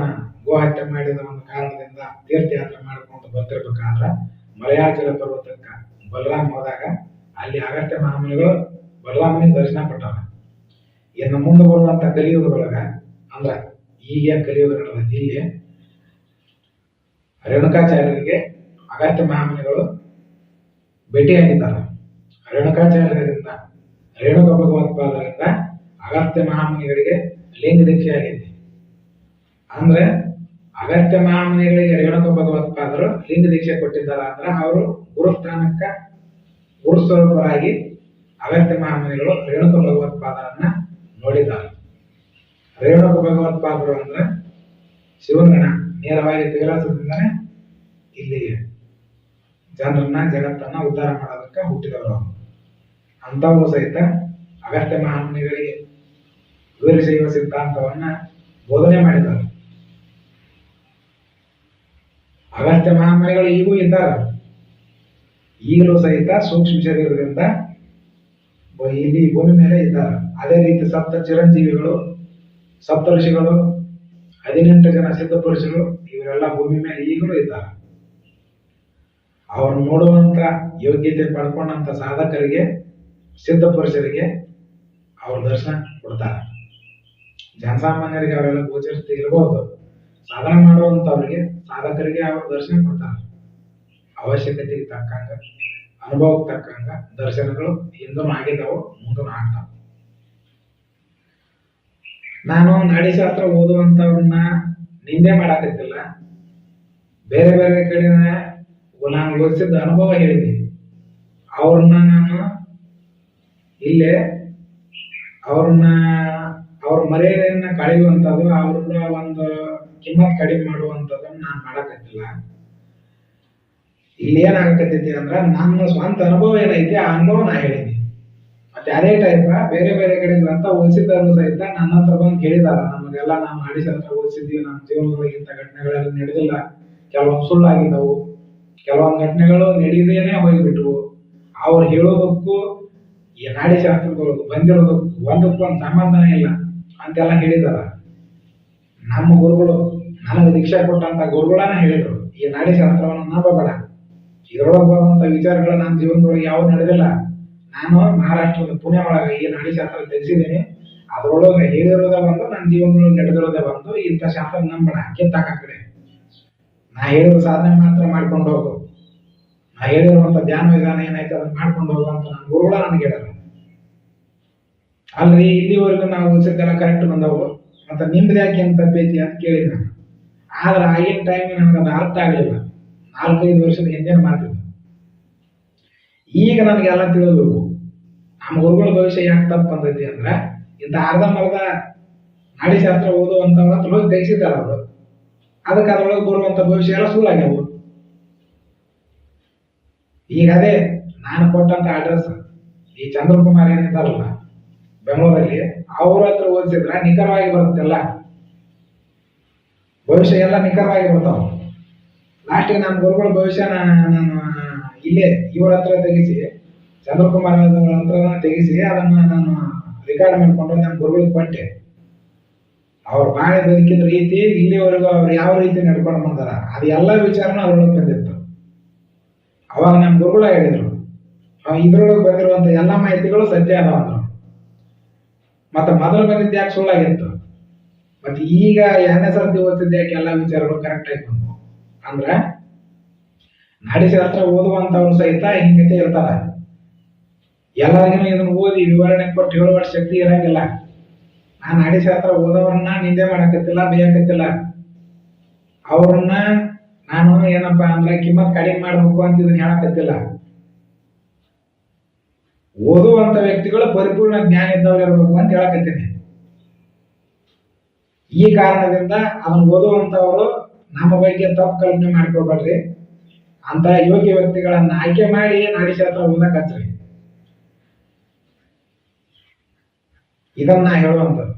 ಗೋಹತ್ಯೆ ಮಾಡಿದ ಒಂದು ಕಾರಣದಿಂದ ತೀರ್ಥಯಾತ್ರೆ ಮಾಡಿಕೊಂಡು ಬರ್ತಿರ್ಬೇಕಾದ್ರ ಮಲಯಾಚಲ ಪರ್ವತಕ್ಕ ಬಲರಾಮ್ ಹೋದಾಗ ಅಲ್ಲಿ ಅಗತ್ಯ ಮಹಾಮುನಿಗಳು ಬಲರಾಮನಿಗೆ ದರ್ಶನ ಕೊಟ್ಟಾರ. ಇನ್ನು ಮುಂದೆ ಬರುವಂತ ಕಲಿಯುಗದೊಳಗ, ಅಂದ್ರ ಈಗ ಕಲಿಯುಗ ನಡೆದೈತಿ ಇಲ್ಲಿ ರೇಣುಕಾಚಾರ್ಯರಿಗೆ ಅಗಸ್ತ್ಯ ಮಹಾಮುನಿಗಳು ಭೇಟಿಯಾಗಿದ್ದಾರೆ. ರೇಣುಕಾಚಾರ್ಯರಿಂದ, ರೇಣುಕ ಭಗವತ್ಪಾದರಿಂದ ಅಗಸ್ತ್ಯ ಮಹಾಮುನಿಗಳಿಗೆ ಲಿಂಗ ದೀಕ್ಷೆ ಆಗೈತಿ. ಅಂದ್ರೆ ಅಗಸ್ತ್ಯ ಮಹಾಮುನಿಗಳಿಗೆ ರೇಣುಕ ಭಗವತ್ಪಾದರು ಲಿಂಗ ದೀಕ್ಷೆ ಕೊಟ್ಟಿದ್ದಾರೆ ಅಂದ್ರೆ ಅವರು ಗುರುಸ್ಥಾನಕ್ಕ ಗುರುಸ್ವರೂಪರಾಗಿ ಅಗಸ್ತ್ಯ ಮಹಾಮುನಿಗಳು ರೇಣುಕ ಭಗವತ್ಪಾದರನ್ನ ನೋಡಿದ್ದಾರೆ. ರೇಣುಕ ಭಗವತ್ಪಾದರು ಅಂದ್ರೆ ಶಿವಗಣ ನೇರವಾಗಿ ಕೈಲಾಸದಿಂದನೇ ಇಲ್ಲಿಗೆ ಜನರನ್ನ, ಜಗತ್ತನ್ನ ಉದ್ಧಾರ ಮಾಡೋದಕ್ಕೆ ಹುಟ್ಟಿದವರು ಅಂಥವು ಸಹಿತ ಅಗಸ್ತ್ಯ ಮಹಾಮುನಿಗಳಿಗೆ ವೀರಶೈವ ಸಿದ್ಧಾಂತವನ್ನ ಬೋಧನೆ ಮಾಡಿದ್ದಾರೆ. ಅಗತ್ಯ ಮಹಾಮರಗಳು ಈಗೂ ಇದ್ದಾರೆ ಈಗಲೂ ಸಹಿತ ಸೂಕ್ಷ್ಮ ಶರೀರದಿಂದ ಇಲ್ಲಿ ಭೂಮಿ ಮೇಲೆ ಇದ್ದಾರೆ ಅದೇ ರೀತಿ ಸಪ್ತ ಚಿರಂಜೀವಿಗಳು, ಸಪ್ತ ಋಷಿಗಳು, ಹದಿನೆಂಟು ಜನ ಸಿದ್ಧ ಪುರುಷರು, ಇವರೆಲ್ಲ ಭೂಮಿ ಮೇಲೆ ಈಗಲೂ ಇದ್ದಾರೆ ಅವ್ರು ನೋಡುವಂತ ಯೋಗ್ಯತೆ ಪಡ್ಕೊಂಡಂತ ಸಾಧಕರಿಗೆ, ಸಿದ್ಧ ಪುರುಷರಿಗೆ ಅವ್ರ ದರ್ಶನ ಕೊಡ್ತಾರೆ. ಜನಸಾಮಾನ್ಯರಿಗೆ ಅವರೆಲ್ಲ ಗೋಚರಿಸ್ತಾ ಇರಬಹುದು ಸಾಧನೆ ಮಾಡುವಂತವ್ರಿಗೆ ಸಾಧಕರಿಗೆ ಅವರು ದರ್ಶನ ಕೊಡ್ತಾರೆ. ಅವಶ್ಯಕತೆಗೆ ತಕ್ಕಂಗ, ಅನುಭವಕ್ಕೆ ತಕ್ಕಂಗ ದರ್ಶನಗಳು ಹಿಂದೂ ಆಗಿದ್ದಾವೋ, ಮುಂದೂ ಆಗ್ತಾವ. ನಾನು ನಾಡಿಶಾಸ್ತ್ರ ಓದುವಂತವ್ರನ್ನ ನಿಂದೆ ಮಾಡಾಕತ್ತಿಲ್ಲ. ಬೇರೆ ಬೇರೆ ಕಡೆ ನಾನು ಓದಿಸಿದ ಅನುಭವ ಹೇಳಿದ್ದೀನಿ ಅವ್ರನ್ನ ನಾನು ಇಲ್ಲೇ ಅವ್ರನ್ನ ಅವ್ರ ಮರ್ಯಾದೆಯನ್ನ ಕಳೆಯುವಂಥದ್ದು ಅವ್ರ ಒಂದು ಕಿಮ್ಮತ್ ಕಡಿಮೆ ಮಾಡುವಂಥದ್ದನ್ನ ನಾನು ಮಾಡಕತ್ತಿಲ್ಲ. ಇಲ್ಲಿ ಏನಾಗಕತ್ತೈತಿ ಅಂದ್ರ, ನನ್ನ ಸ್ವಂತ ಅನುಭವ ಏನೈತಿ, ಆ ಅನುಭವ ನಾ ಹೇಳಿನಿ. ಮತ್ತೆ ಅದೇ ಟೈಪ್ ಬೇರೆ ಬೇರೆ ಕಡೆ ಗ್ರಂಥ ಓದಿಸಿದ್ದಾರು ಸಹಿತ ನನ್ನ ಹತ್ರ ಬಂದು ಕೇಳಿದಾರ, ನಮಗೆಲ್ಲ ನಾವು ನಾಡಿಶಾಸ್ತ್ರ ಓದಿಸಿದ್ವಿ ನಮ್ಮ ಜೀವನದೊಳಗೆ ಇಂಥ ಘಟನೆಗಳೆಲ್ಲ ನಡೆದಿಲ್ಲ. ಕೆಲವೊಂದು ಸುಳ್ಳಾಗಿದ್ದವು, ಕೆಲವೊಂದು ಘಟನೆಗಳು ನಡೀದೇನೆ ಹೋಗಿಬಿಟ್ವು. ಅವ್ರು ಹೇಳೋದಕ್ಕೂ, ಈ ನಾಡಿಶಾಸ್ತ್ರದೊಳಗೆ ಬಂದಿರೋದಕ್ಕೂ ಒಂದಕ್ಕೂ ಒಂದು ಸಂಬಂಧನೇ ಇಲ್ಲ. ಅಂತೆಲ್ಲ ಹೇಳಿದಾರ. ನಮ್ಮ ಗುರುಗಳು ನನಗೆ ದೀಕ್ಷೆ ಕೊಟ್ಟಂತ ಗುರುಗಳನ್ನ ಹೇಳಿದ್ರು. ಈ ನಾಡಿ ಶಾಸ್ತ್ರವನ್ನು ನಂಬಬೇಡ ಇದ್ರೊಳಗೆ ಬರುವಂತ ವಿಚಾರಗಳು ನನ್ನ ಜೀವನದೊಳಗೆ ಯಾವ ನಡೆದಿಲ್ಲ. ನಾನು ಮಹಾರಾಷ್ಟ್ರದ ಪುಣೆ ಒಳಗೆ ಈ ನಾಡಿ ಶಾಸ್ತ್ರ ತೆಗೆಸಿದ್ದೀನಿ ಅದ್ರೊಳಗೆ ಹೇಳಿರೋದೇ ಬಂದು, ನನ್ನ ಜೀವನದೊಳಗೆ ನಡೆದಿರೋದೇ ಬಂದು, ಇಂಥ ಶಾಸ್ತ್ರ ಕಿತ್ತಾಕ ಆ ಕಡೆ ನಾ ಹೇಳಿರೋ ಸಾಧನೆ ಮಾತ್ರ ಮಾಡ್ಕೊಂಡು ಹೋಗು. ನಾ ಹೇಳಿರುವಂತ ಧ್ಯಾನ ವಿಧಾನ ಏನಾಯ್ತು ಅದನ್ನ ಮಾಡ್ಕೊಂಡು ಹೋಗು ಅಂತ ನನ್ನ ಗುರುಗಳ ನನಗೆ ಹೇಳ್ಯಾರ ಅಲ್ರಿ, ಇಲ್ಲಿವರೆಗೂ ನಾವು ಓದಿಸಿದ್ದೆಲ್ಲ ಕರೆಕ್ಟ್ ಬಂದವು. ಅಂತ ನಿಮ್ದು ಯಾಕೆ ಅಂತ ತಪ್ಪೈತಿ ಅಂತ ಕೇಳಿದ್ ನಾನು ಆದ್ರೆ ಆಗಿನ ಟೈಮ್ ನನಗೆ ಅದು ಅರ್ಥ ಆಗಲಿಲ್ಲ. ನಾಲ್ಕೈದು ವರ್ಷದ ಹಿಂದೆ ಮಾಡ್ತಿದ್ದೆ ಈಗ ನನಗೆಲ್ಲ ತಿಳಿದ್ಬೇಕು ನಮ್ಮ ಗುರುಗಳ ಭವಿಷ್ಯ ಯಾಕೆ ತಪ್ಪು ಬಂದೈತಿ ಅಂದ್ರೆ, ಇಂಥ ಅರ್ಧಂಬರ್ಧ ನಾಡಿಶಾಸ್ತ್ರ ಅಂತ ಹೋಗಿ ತೆಗಿಸಿದ್ದಾರೆ ಅವರು. ಅದಕ್ಕೆ ಅದ್ರೊಳಗೆ ಬರುವಂತ ಭವಿಷ್ಯ ಎಲ್ಲ ಸುಳ್ಳಾಗ್ಯವು. ಈಗ ಅದೇ, ನಾನು ಕೊಟ್ಟಂತ ಅಡ್ರೆಸ್ ಈ ಚಂದ್ರಕುಮಾರ್ ಏನಿದ್ದಾರಲ್ಲ ಬೆಂಗಳೂರಲ್ಲಿ ಅವ್ರ ಹತ್ರ ಓದಿಸಿದ್ರ ನಿಖರವಾಗಿ ಬರುತ್ತೆಲ್ಲ? ಭವಿಷ್ಯ ಎಲ್ಲ ನಿಖರವಾಗಿ ಬರ್ತಾವ. ಲಾಸ್ಟಿಗೆ ನಮ್ಮ ಗುರುಗಳ ಭವಿಷ್ಯ ನಾನು ಇಲ್ಲೇ ಇವ್ರ ಹತ್ರ ತೆಗಿಸಿ, ಚಂದ್ರಕುಮಾರ್ ಹತ್ರ ತೆಗಿಸಿ ಅದನ್ನ ನಾನು ರೆಕಾರ್ಡ್ ಮಾಡ್ಕೊಂಡು ನಮ್ಮ ಗುರುಗಳಿಗೆ ಕೊಟ್ಟೆ. ಅವ್ರು ಬಾಳೆ ಬದುಕಿದ ರೀತಿ ಇಲ್ಲಿವರೆಗೂ ಅವ್ರು ಯಾವ ರೀತಿ ನಡ್ಕೊಂಡು ಬಂದಾರ? ಅದು ಎಲ್ಲ ವಿಚಾರನೂ ಅದ್ರೊಳಗೆ ಬಂದಿತ್ತು. ಅವಾಗ ನಮ್ಮ ಗುರುಗಳ ಹೇಳಿದ್ರು ಇದ್ರೊಳಗೆ ಬಂದಿರುವಂತ ಎಲ್ಲ ಮಾಹಿತಿಗಳು ಸತ್ಯ ಅದಾವ ಅಂದ್ರು. ಮತ್ತೆ ಮೊದಲು ಬಂದಿದ್ದು ಯಾಕೆ ಸುಳ್ಳಾಗಿತ್ತು? ಮತ್ತೆ ಈಗ ಎರಡನೇ ಸರ್ತಿ ಓದ್ತಿದ್ದ ಯಾಕೆ ಎಲ್ಲ ವಿಚಾರಗಳು ಕರೆಕ್ಟ್ ಆಯ್ತು ಬಂದವು? ಅಂದ್ರ ನಾಡಿಶಾಸ್ತ್ರ ಓದುವಂತವ್ರು ಸಹಿತ ಹಿಂಗತೆ ಇರ್ತಾರ. ಎಲ್ಲರಿಗೂ ಇದನ್ನು ಓದಿ ವಿವರಣೆ ಕೊಟ್ಟು ಹೇಳುವ ಶಕ್ತಿ ಇರಂಗಿಲ್ಲ. ಆ ನಾಡಿಶಾಸ್ತ್ರ ಓದೋರನ್ನ ನಿಂದೆ ಮಾಡಕತ್ತಿಲ್ಲ, ಬೇಯಕತ್ತಿಲ್ಲ. ಅವ್ರನ್ನ ನಾನು ಏನಪ್ಪಾ ಅಂದ್ರೆ ಕಿಮ್ಮತ್ ಕಡಿಮೆ ಮಾಡ್ಬೇಕು ಅಂತ ಇದನ್ನ ಹೇಳಕತ್ತಿಲ್ಲ. ಓದುವಂತ ವ್ಯಕ್ತಿಗಳು ಪರಿಪೂರ್ಣ ಜ್ಞಾನ ಇದ್ದವ್ರು ಇರಬೇಕು ಅಂತ ಹೇಳಕತ್ತೀನಿ. ಈ ಕಾರಣದಿಂದ ಅವನು ಓದುವಂತವರು ನಮ್ಮ ಬಗ್ಗೆ ತಪ್ಪು ಕಲ್ಪನೆ ಮಾಡ್ಕೋಬೇಡ್ರಿ. ಅಂತ ಯೋಗ್ಯ ವ್ಯಕ್ತಿಗಳನ್ನ ಆಯ್ಕೆ ಮಾಡಿ ನಡೆಸತ್ರ ಓದಕತ್ರಿ. ಇದನ್ನ ಹೇಳುವಂಥದ್ದು.